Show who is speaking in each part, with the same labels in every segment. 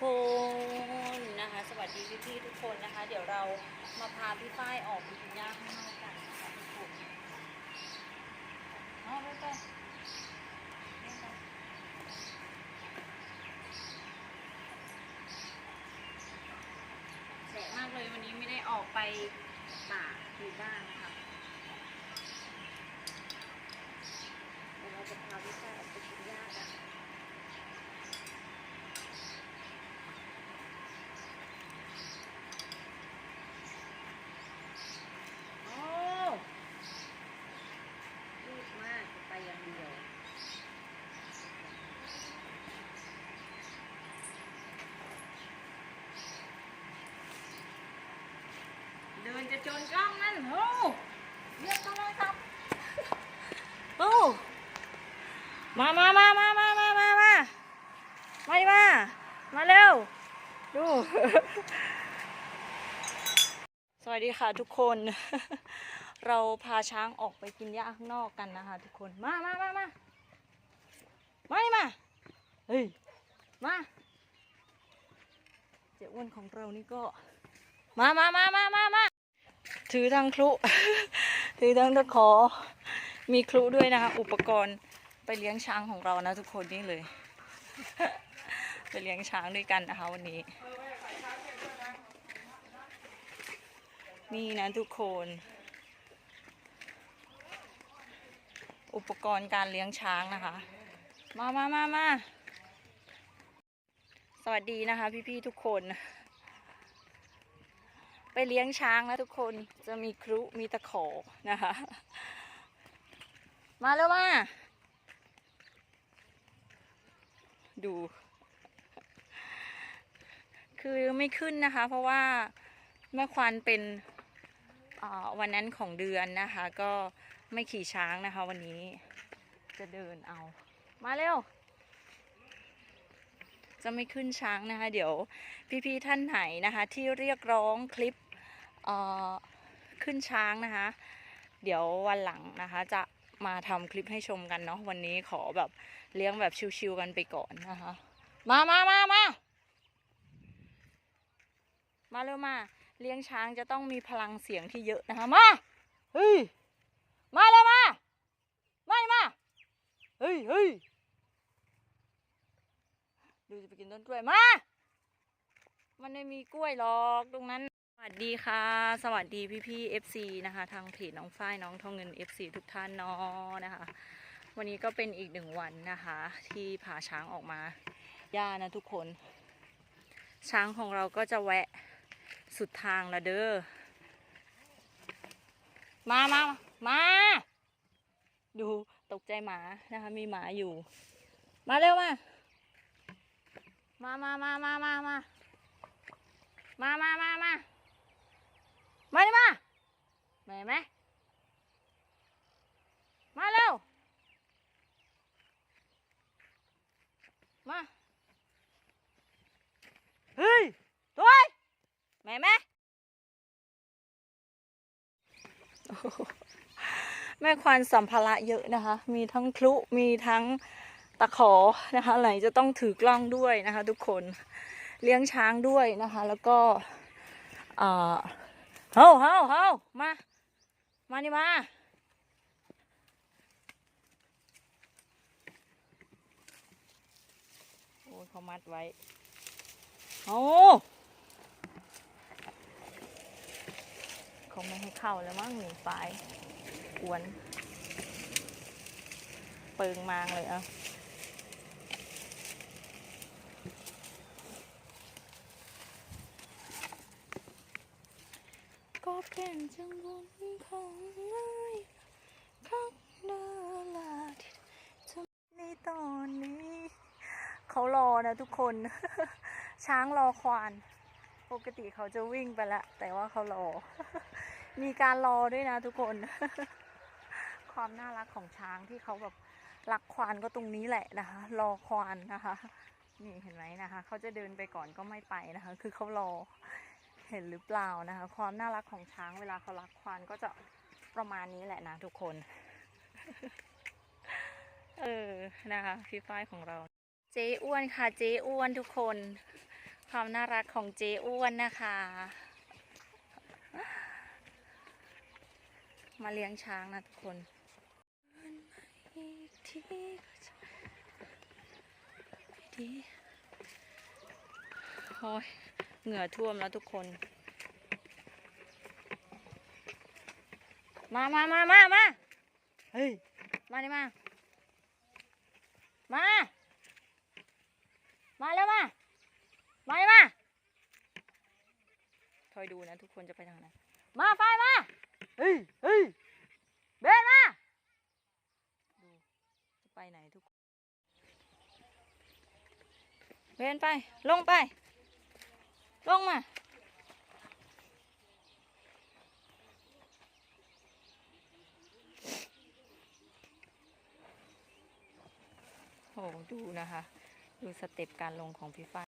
Speaker 1: คนนะคะ สวัสดีพี่ๆทุกคนนะคะ เดี๋ยวเรามาพาพี่ฝ้ายออกไปกินย่างข้างนอกกันนะคะทุกคนเอาไปไปแสบมากเลยวันนี้ไม่ได้ออกไปป่าอยู่บ้านนะคะเดี๋ยวเราจะพาพี่ฝ้ายออกไปกินย่างกัน โอ้รีบมากจะไปอย่างเดียว เดิน จะจนกล้องนั่นโอ้เรียกต้องเลยครับโอ้มามามามามามามามามาดิมา มาเร็ว ดู สวัสดีค่ะทุกคน เราพาช้างออกไปกินหญ้าข้างนอกกันนะคะ ทุกคน มามามามามานี่มา เฮ้ย มาเจ้อ้วนของเรานี่ก็ มามามามามามา ถือทั้งคลุถือทั้งตะขอ มีคลุด้วยนะคะ อุปกรณ์ไปเลี้ยงช้างของเรานะทุกคนนี่เลย ไปเลี้ยงช้างด้วยกันนะคะวันนี้ นี่นะทุกคน อุปกรณ์การเลี้ยงช้างนะคะ มามามามาสวัสดีนะคะ พี่ๆทุกคน ไปเลี้ยงช้างนะทุกคนจะมีครุมีตะขอนะคะ มาแล้วมาดู คือไม่ขึ้นนะคะ เพราะว่าแม่ควานเป็นวันนั้นของเดือนนะคะ ก็ไม่ขี่ช้างนะคะ วันนี้จะเดินเอา มาเร็วจะไม่ขึ้นช้างนะคะ เดี๋ยวพี่ๆท่านไหนนะคะ ที่เรียกร้องคลิป ขึ้นช้างนะคะ เดี๋ยววันหลังนะคะจะมาทำคลิปให้ชมกันเนาะวันนี้ขอแบบเลี้ยงแบบชิวๆกันไปก่อนนะคะ มามามามามาเร็วมา เลี้ยงช้างจะต้องมีพลังเสียงที่เยอะนะคะ มา เฮ้ย มาเร็วมา มามา เฮ้ยเฮ้ยดูจะไปกินต้นกล้วยมา มันไม่มีกล้วยหรอกตรงนั้น วัสดีค่ะ สวัสดีพี่พี่ๆ FC นะคะ ทางเพจน้องฝ้ายน้องทองเงิน FC ทุกท่านเนาะนะคะ วันนี้ก็เป็นอีกหนึ่งวันนะคะ ที่พาช้างออกมาย่านะทุกคน ช้างของเราก็จะแวะสุดทางละเด้อมามามาดูตกใจหมานะคะ มีหมาอยู่ มาเร็วมา มามามามามามามามามามา มาดิมามาเห็นไหมมาเร็ว มา เฮ้ย ตัวไอ้แม่แม่โอ้โหแม่ควานสัมภาระเยอะนะคะ มีทั้งคลุมีทั้งตะขอนะคะ ไหนจะต้องถือกล้องด้วยนะคะ ทุกคน เลี้ยงช้างด้วยนะคะ แล้วก็ เอ่อเฮาเฮาเฮามา มานี่มา โอ้เขามัดไว้โอ้เขาไม่ให้เข้าแล้วมั้งหนีไฟกวน เปิงมางเลยเอะ ก็เป็นจังหวะของนายข้างหน้าลาที่ทำในตอนนี้ เขารอนะทุกคน ช้างรอควาน ปกติเขาจะวิ่งไปละ แต่ว่าเขารอ มีการรอด้วยนะทุกคน ความน่ารักของช้างที่เขาแบบรักควานก็ตรงนี้แหละนะคะ รอควานนะคะ นี่เห็นไหมนะคะ เขาจะเดินไปก่อนก็ไม่ไปนะคะ คือเขารอ เห็นหรือเปล่านะคะ ความน่ารักของช้างเวลาเขารักควานก็จะประมาณนี้แหละนะทุกคน เออนะคะพี่ฝ้ายของเรา เจ๊อ้วนค่ะ เจ๊อ้วนทุกคน ความน่ารักของเจอ้วนนะคะ มาเลี้ยงช้างนะทุกคนโอ้ย เหงื่อท่วมแล้วทุกคน มามามามามาเฮ้ย มาดิมา มา มาแล้วมา มาเลยมาคอยดูนะทุกคนจะไปทางไหน มาไฟมา เฮ้ยเฮ้ยเบนมาดูจะไปไหนทุกคนเบนไป ลงไป ลงมาโอ้ดูนะคะ ดูสเต็ปการลงของพี่ฟ้าย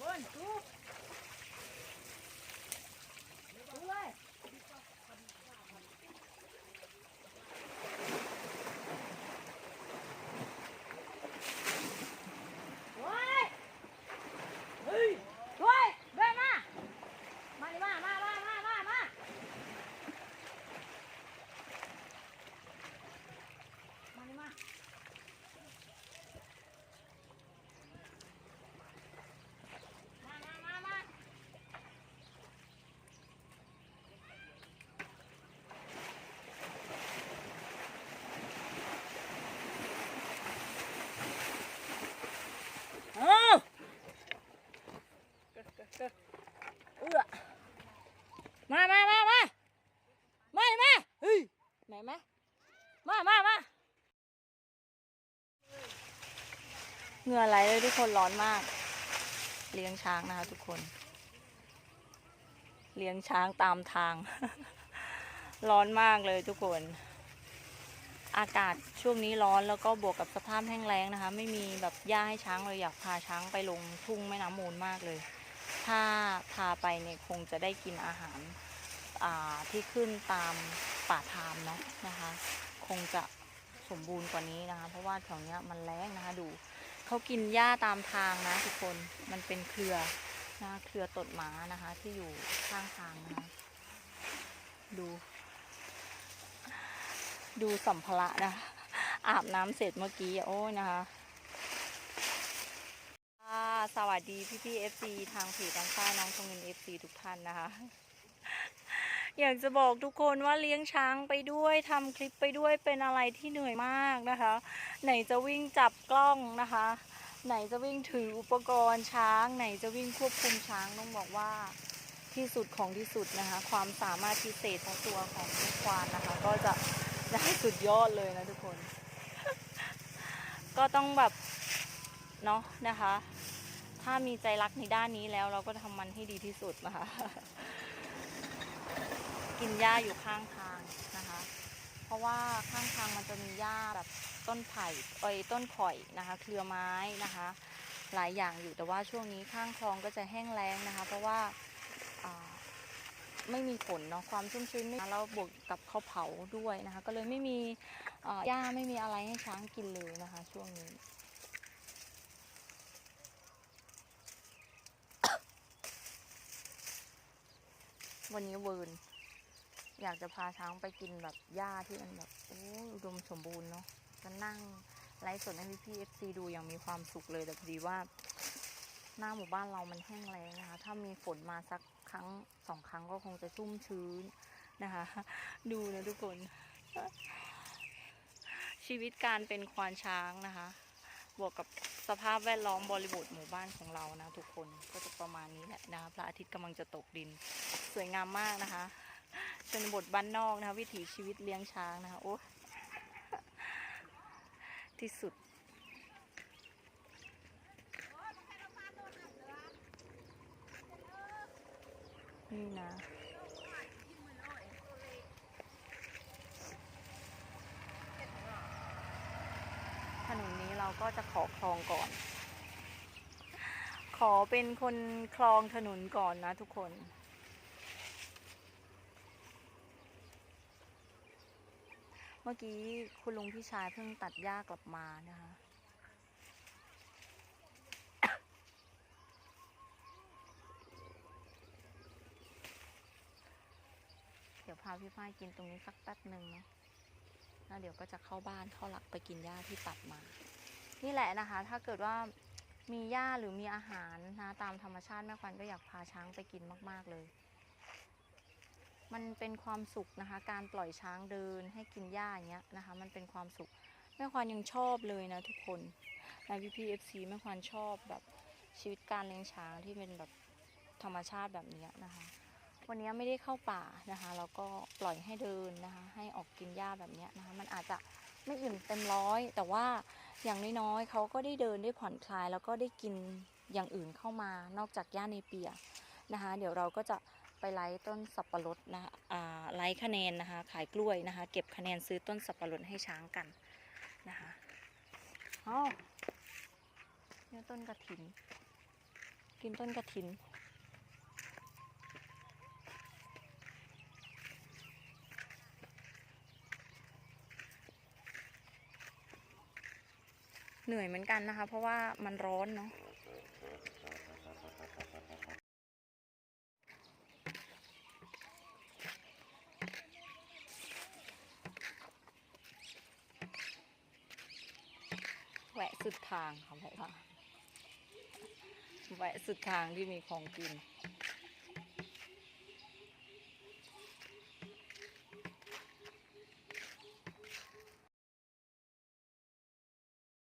Speaker 1: บนดูดูเลยด้วยเฮ้ยด้วยเดินมา มาดิมา มา มา มา มา มา มาดิมา มามามามาเอาเอื้อมามามามามามาเฮ้ยไหนมามามามา เหงื่อไหลเลยทุกคนร้อนมาก เลี้ยงช้างนะคะทุกคน เลี้ยงช้างตามทาง ร้อนมากเลยทุกคน อากาศช่วงนี้ร้อนแล้วก็บวกกับสภาพแห้งแล้งนะคะ ไม่มีแบบหญ้าให้ช้างเลยอยากพาช้างไปลงทุ่งแม่น้ำมูลมากเลย ถ้าพาไปเนี่ยคงจะได้กินอาหารที่ขึ้นตามป่าทามเนาะนะคะ คงจะสมบูรณ์กว่านี้นะคะ เพราะว่าแถวเนี้ยมันแล้งนะคะดู เขากินหญ้าตามทางนะทุกคน มันเป็นเครือนะเครือตดหมานะคะ ที่อยู่ข้างทางนะคะ ดู ดูสัมภาระนะ อาบน้ำเสร็จเมื่อกี้ โอ้ยนะคะสวัสดีพี่พี่เอฟซีทางเพจทางใต้น้องชงเงินเอฟซีทุกท่านนะคะ อยากจะบอกทุกคนว่าเลี้ยงช้างไปด้วยทำคลิปไปด้วยเป็นอะไรที่เหนื่อยมากนะคะ ไหนจะวิ่งจับกล้องนะคะ ไหนจะวิ่งถืออุปกรณ์ช้าง ไหนจะวิ่งควบคุมช้างต้องบอกว่าที่สุดของที่สุดนะคะ ความสามารถพิเศษของตัวของลูกควานนะคะ ก็จะได้สุดยอดเลยนะทุกคน ก็ต้องแบบเนาะนะคะ ถ้ามีใจรักในด้านนี้แล้วเราก็ทำมันให้ดีที่สุดนะคะ กินหญ้าอยู่ข้างทางนะคะ เพราะว่าข้างทางมันจะมีหญ้าแบบต้นไผ่เอ้ยต้นข่อยนะคะ เครือไม้นะคะ หลายอย่างอยู่แต่ว่าช่วงนี้ข้างคลองก็จะแห้งแล้งนะคะ เพราะว่าไม่มีฝนเนาะความชุ่มชื้นไม่แล้วบวกกับเขาเผาด้วยนะคะ ก็เลยไม่มีหญ้าไม่มีอะไรให้ช้างกินเลยนะคะ ช่วงนี้วันนี้เวิร์น อยากจะพาช้างไปกินแบบหญ้าที่มันแบบโอ้อุดมสมบูรณ์เนาะจะนั่งไลฟ์สดให้พี่พี่เอฟซีดูอย่างมีความสุขเลยแต่พอดีว่า หน้าหมู่บ้านเรามันแห้งแล้งนะคะ ถ้ามีฝนมาสักครั้งสองครั้งก็คงจะชุ่มชื้นนะคะ ดูนะทุกคน ชีวิตการเป็นควานช้างนะคะ บวกกับสภาพแวดล้อมบริบทหมู่บ้านของเรานะ ทุกคนก็จะประมาณนี้แหละนะคะพระอาทิตย์กำลังจะตกดิน สวยงามมากนะคะ เป็นบทบ้านนอกนะคะ วิถีชีวิตเลี้ยงช้างนะคะ โอ้ที่สุด นี่นะถนนนี้เราก็จะขอคลองก่อน ขอเป็นคนคลองถนนก่อนนะทุกคน มื่อกี้คุณลุงพี่ชายเพิ่งตัดหญ้ากลับมานะคะ เดี๋ยวพาพี่ฝ้ายกินตรงนี้สักแป๊บหนึ่งนะแล้วเดี๋ยวก็จะเข้าบ้านเข้าหลักไปกินหญ้าที่ตัดมา นี่แหละนะคะ ถ้าเกิดว่ามีหญ้าหรือมีอาหารนะตามธรรมชาติแม่ควันก็อยากพาช้างไปกินมาก ๆ เลย มันเป็นความสุขนะคะ การปล่อยช้างเดินให้กินหญ้าอย่างเงี้ยนะคะ มันเป็นความสุขแม่ควันยังชอบเลยนะทุกคนในพี่พีเอฟซีแม่ควันชอบแบบชีวิตการเลี้ยงช้างที่เป็นแบบธรรมชาติแบบเนี้ยนะคะ วันนี้ไม่ได้เข้าป่านะคะแล้วก็ปล่อยให้เดินนะคะ ให้ออกกินหญ้าแบบเนี้ยนะคะ มันอาจจะไม่อิ่มเต็มร้อย แต่ว่าอย่างน้อยๆเขาก็ได้เดินได้ผ่อนคลาย แล้วก็ได้กินอย่างอื่นเข้ามานอกจากหญ้าในเปียนะคะ เดี๋ยวเราก็จะ ไปไล่ต้นสับปะรดนะคะไล่คะแนนนะคะ ขายกล้วยนะคะ เก็บคะแนนซื้อต้นสับปะรดให้ช้างกันนะคะอ๋อเนี่ยต้นกระถิน กินต้นกระถิน เหนื่อยเหมือนกันนะคะ เพราะว่ามันร้อนเนาะ สุดทางค่ะเพราะว่าแวะสุดทางที่มีของกิน